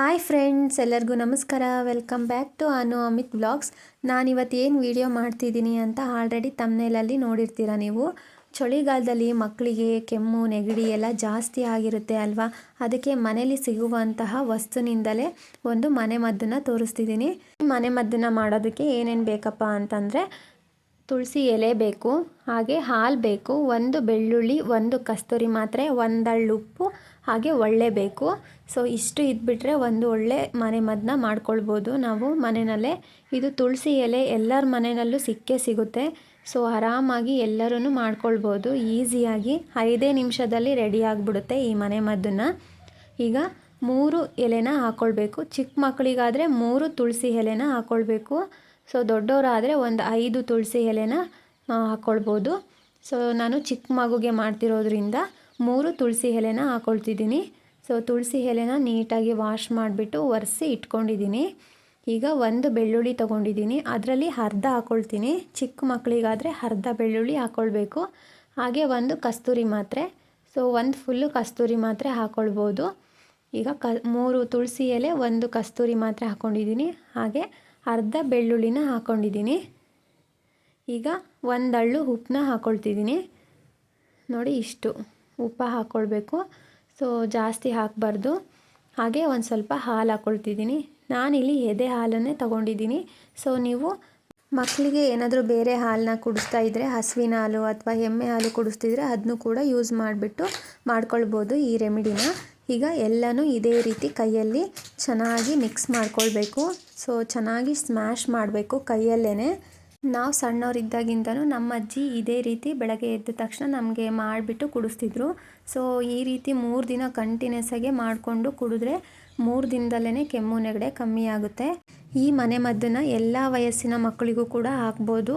Hi friends, ಎಲ್ಲರಿಗೂ ನಮಸ್ಕಾರ. Welcome back to Anu Amit vlogs. ನಾನಿವತ್ತು ಏನು ವಿಡಿಯೋ ಮಾಡ್ತಿದ್ದೀನಿ ಅಂತ ಆಲ್ರೆಡಿ ತಮ್ಮನೇಲಲ್ಲಿ ನೋಡಿರ್ತೀರ ನೀವು. ಚಳಿಗಾಲದಲ್ಲಿ ಮಕ್ಕಳಿಗೆ ಕೆಮ್ಮು, ನೆಗಡಿ ಎಲ್ಲ ಜಾಸ್ತಿ ಆಗಿರುತ್ತೆ ಅಲ್ವಾ? ಅದಕ್ಕೆ ಮನೇಲಿ ಸಿಗುವಂತಹ ವಸ್ತುನಿಂದಲೇ ಒಂದು ಮನೆ ಮದ್ದನ್ನು ತೋರಿಸ್ತಿದ್ದೀನಿ. ಮನೆ ಮದ್ದನ್ನು ಮಾಡೋದಕ್ಕೆ ಏನೇನು ಬೇಕಪ್ಪ ಅಂತಂದರೆ, ತುಳಸಿ ಎಲೆ ಬೇಕು, ಹಾಗೆ ಹಾಲು ಬೇಕು, ಒಂದು ಬೆಳ್ಳುಳ್ಳಿ, ಒಂದು ಕಸ್ತೂರಿ ಮಾತ್ರೆ ಒಂದಳ್ಳು ಉಪ್ಪು ಹಾಗೆ ಒಳ್ಳೆ ಬೇಕು. ಸೊ ಇಷ್ಟು ಇದ್ಬಿಟ್ರೆ ಒಂದು ಒಳ್ಳೆ ಮನೆ ಮದ್ದನ್ನ ಮಾಡ್ಕೊಳ್ಬೋದು ನಾವು ಮನೆಯಲ್ಲೇ ಇದು ತುಳಸಿ ಎಲೆ ಎಲ್ಲರ ಮನೆಯಲ್ಲೂ ಸಿಕ್ಕೇ ಸಿಗುತ್ತೆ. ಸೊ ಆರಾಮಾಗಿ ಎಲ್ಲರೂ ಮಾಡ್ಕೊಳ್ಬೋದು. ಈಸಿಯಾಗಿ ಐದೇ ನಿಮಿಷದಲ್ಲಿ ರೆಡಿ ಆಗಿಬಿಡುತ್ತೆ ಈ ಮನೆ ಮದ್ದನ್ನು ಈಗ ಮೂರು ಎಲೆನ ಹಾಕ್ಕೊಳ್ಬೇಕು ಚಿಕ್ಕ ಮಕ್ಕಳಿಗಾದರೆ ಮೂರು ತುಳಸಿ ಎಲೆನ ಹಾಕ್ಕೊಳ್ಬೇಕು ಸೊ ದೊಡ್ಡವರಾದರೆ ಒಂದು ಐದು ತುಳಸಿ ಎಲೆನ ಹಾಕ್ಕೊಳ್ಬೋದು ಸೊ ನಾನು ಚಿಕ್ಕ ಮಗುಗೆ ಮಾಡ್ತಿರೋದ್ರಿಂದ ಮೂರು ತುಳಸಿ ಎಲೆನ ಹಾಕ್ಕೊಳ್ತಿದ್ದೀನಿ ಸೊ ತುಳಸಿ ಎಲೆನ ನೀಟಾಗಿ ವಾಶ್ ಮಾಡಿಬಿಟ್ಟು ಒರೆಸಿ ಇಟ್ಕೊಂಡಿದ್ದೀನಿ. ಈಗ ಒಂದು ಬೆಳ್ಳುಳ್ಳಿ ತೊಗೊಂಡಿದ್ದೀನಿ. ಅದರಲ್ಲಿ ಅರ್ಧ ಹಾಕ್ಕೊಳ್ತೀನಿ ಚಿಕ್ಕ ಮಕ್ಕಳಿಗಾದರೆ ಅರ್ಧ ಬೆಳ್ಳುಳ್ಳಿ ಹಾಕ್ಕೊಳ್ಬೇಕು ಹಾಗೆ ಒಂದು ಕಸ್ತೂರಿ ಮಾತ್ರೆ. ಸೊ ಒಂದು ಫುಲ್ಲು ಕಸ್ತೂರಿ ಮಾತ್ರೆ ಹಾಕ್ಕೊಳ್ಬೋದು ಈಗ ಕ, ಮೂರು ತುಳಸಿ ಎಲೆ, ಒಂದು ಕಸ್ತೂರಿ ಮಾತ್ರೆ ಹಾಕ್ಕೊಂಡಿದ್ದೀನಿ ಹಾಗೆ ಅರ್ಧ ಬೆಳ್ಳುಳ್ಳಿನ ಹಾಕ್ಕೊಂಡಿದ್ದೀನಿ ಈಗ ಒಂದು ಒಂದಳ್ಳು ಉಪ್ಪನ್ನ ಹಾಕ್ಕೊಳ್ತಿದ್ದೀನಿ ನೋಡಿ ಇಷ್ಟು. ಉಪ್ಪು ಹಾಕ್ಕೊಳ್ಬೇಕು ಸೊ ಜಾಸ್ತಿ ಹಾಕಬಾರ್ದು. ಹಾಗೆ ಒಂದು ಸ್ವಲ್ಪ ಹಾಲು ಹಾಕ್ಕೊಳ್ತಿದ್ದೀನಿ ನಾನಿಲ್ಲಿ ಎದೆ ಹಾಲನ್ನೇ ತೊಗೊಂಡಿದ್ದೀನಿ. ಸೊ ನೀವು ಮಕ್ಕಳಿಗೆ ಏನಾದರೂ ಬೇರೆ ಹಾಲನ್ನ ಕುಡಿಸ್ತಾ ಇದ್ದರೆ ಹಸುವಿನ ಹಾಲು ಅಥವಾ ಎಮ್ಮೆ ಹಾಲು ಕುಡಿಸ್ತಿದ್ರೆ ಅದನ್ನು ಕೂಡ ಯೂಸ್ ಮಾಡಿಬಿಟ್ಟು ಮಾಡ್ಕೊಳ್ಬೋದು ಈ ರೆಮಿಡಿನ. ಈಗ ಎಲ್ಲನೂ ಇದೇ ರೀತಿ ಕೈಯಲ್ಲಿ ಚೆನ್ನಾಗಿ ಮಿಕ್ಸ್ ಮಾಡ್ಕೊಳ್ಬೇಕು. ಸೊ ಚೆನ್ನಾಗಿ ಸ್ಮ್ಯಾಶ್ ಮಾಡಬೇಕು ಕೈಯಲ್ಲೇ ನಾವು ಸಣ್ಣವರಿದ್ದಾಗಿಂದನೂ ನಮ್ಮ ಅಜ್ಜಿ ಇದೇ ರೀತಿ ಬೆಳಗ್ಗೆ ಎದ್ದ ತಕ್ಷಣ ನಮಗೆ ಮಾಡಿಬಿಟ್ಟು ಕುಡಿಸ್ತಿದ್ರು. ಸೊ ಈ ರೀತಿ ಮೂರು ದಿನ ಕಂಟಿನ್ಯೂಸ್ ಆಗಿ ಮಾಡಿಕೊಂಡು ಕುಡಿದ್ರೆ ಮೂರು ದಿನದಲ್ಲೇ ಕೆಮ್ಮು ನೆಗಡೆ ಕಮ್ಮಿ ಆಗುತ್ತೆ. ಈ ಮನೆ ಮದ್ದನ್ನು ಎಲ್ಲ ವಯಸ್ಸಿನ ಮಕ್ಕಳಿಗೂ ಕೂಡ ಹಾಕ್ಬೋದು.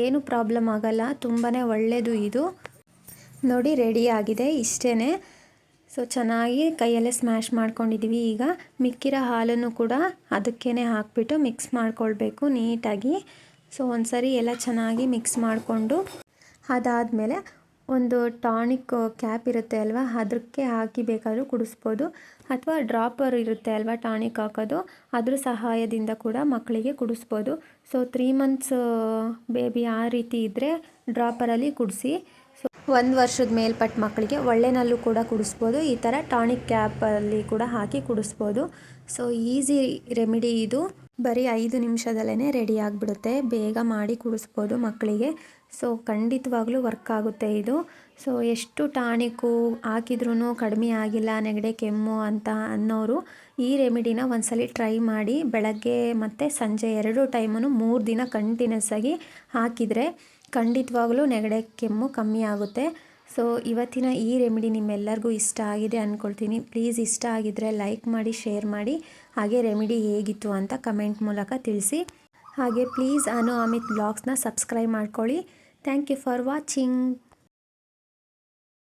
ಏನು ಪ್ರಾಬ್ಲಮ್ ಆಗಲ್ಲ. ತುಂಬಾ ಒಳ್ಳೆಯದು ಇದು. ನೋಡಿ ರೆಡಿ ಆಗಿದೆ ಇಷ್ಟೇ ಸೊ ಚೆನ್ನಾಗಿ ಕೈಯಲ್ಲೇ ಸ್ಮ್ಯಾಶ್ ಮಾಡ್ಕೊಂಡಿದ್ದೀವಿ ಈಗ ಮಿಕ್ಕಿರೋ ಹಾಲನ್ನು ಕೂಡ ಅದಕ್ಕೇ ಹಾಕ್ಬಿಟ್ಟು ಮಿಕ್ಸ್ ಮಾಡ್ಕೊಳ್ಬೇಕು ನೀಟಾಗಿ. ಸೊ ಒಂದು ಸರಿ ಎಲ್ಲ ಚೆನ್ನಾಗಿ ಮಿಕ್ಸ್ ಮಾಡಿಕೊಂಡು ಅದಾದಮೇಲೆ ಒಂದು ಟಾನಿಕ್ ಕ್ಯಾಪ್ ಇರುತ್ತೆ ಅಲ್ವಾ ಅದಕ್ಕೆ ಹಾಕಿ ಬೇಕಾದರೂ ಕುಡಿಸ್ಬೋದು. ಅಥವಾ ಡ್ರಾಪರ್ ಇರುತ್ತೆ ಅಲ್ವಾ ಟಾನಿಕ್ ಹಾಕೋದು, ಅದ್ರ ಸಹಾಯದಿಂದ ಕೂಡ ಮಕ್ಕಳಿಗೆ ಕುಡಿಸ್ಬೋದು. ಸೊ ತ್ರೀ ಮಂತ್ಸ್ ಬೇಬಿ ಆ ರೀತಿ ಇದ್ದರೆ ಡ್ರಾಪರಲ್ಲಿ ಕುಡಿಸಿ, ಸೊ ಒಂದು ವರ್ಷದ ಮೇಲ್ಪಟ್ಟ ಮಕ್ಕಳಿಗೆ ಒಳ್ಳೆನಲ್ಲೂ ಕೂಡ ಕುಡಿಸ್ಬೋದು. ಈ ಥರ ಟಾನಿಕ್ ಕ್ಯಾಪಲ್ಲಿ ಕೂಡ ಹಾಕಿ ಕುಡಿಸ್ಬೋದು. ಸೊ ಈಸಿ ರೆಮಿಡಿ ಇದು. ಬರೀ ಐದು ನಿಮಿಷದಲ್ಲೇ ರೆಡಿ ಆಗಿಬಿಡುತ್ತೆ. ಬೇಗ ಮಾಡಿ ಕುಡಿಸ್ಬೋದು ಮಕ್ಕಳಿಗೆ. ಸೊ ಖಂಡಿತವಾಗ್ಲೂ ವರ್ಕ್ ಆಗುತ್ತೆ ಇದು. ಸೊ ಎಷ್ಟು ಟಾನಿಕ್ಕು ಹಾಕಿದ್ರೂ ಕಡಿಮೆ ಆಗಿಲ್ಲ, ನೆಗಡೆ, ಕೆಮ್ಮು ಅಂತ ಅನ್ನೋರು ಈ ರೆಮಿಡಿನ ಒಂದ್ಸಲಿ ಟ್ರೈ ಮಾಡಿ ಬೆಳಗ್ಗೆ ಮತ್ತು ಸಂಜೆ ಎರಡು ಟೈಮೂ ಮೂರು ದಿನ ಕಂಟಿನ್ಯೂಸ್ ಆಗಿ ಹಾಕಿದರೆ ಖಂಡಿತವಾಗ್ಲೂ ನೆಗಡೆ, ಕೆಮ್ಮು ಕಮ್ಮಿ ಆಗುತ್ತೆ. ಸೊ ಇವತ್ತಿನ ಈ ರೆಮಿಡಿ ನಿಮ್ಮೆಲ್ಲರಿಗೂ ಇಷ್ಟ ಆಗಿದೆ ಅಂದ್ಕೊಳ್ತೀನಿ ಪ್ಲೀಸ್ ಇಷ್ಟ ಆಗಿದ್ದರೆ ಲೈಕ್ ಮಾಡಿ ಶೇರ್ ಮಾಡಿ. ಹಾಗೆ ರೆಮಿಡಿ ಹೇಗಿತ್ತು ಅಂತ ಕಮೆಂಟ್ ಮೂಲಕ ತಿಳಿಸಿ. ಹಾಗೆ ಪ್ಲೀಸ್ ಅನು ಅಮಿತ್ ಬ್ಲಾಗ್ಸ್ನ ಸಬ್ಸ್ಕ್ರೈಬ್ ಮಾಡ್ಕೊಳ್ಳಿ. Thank you for watching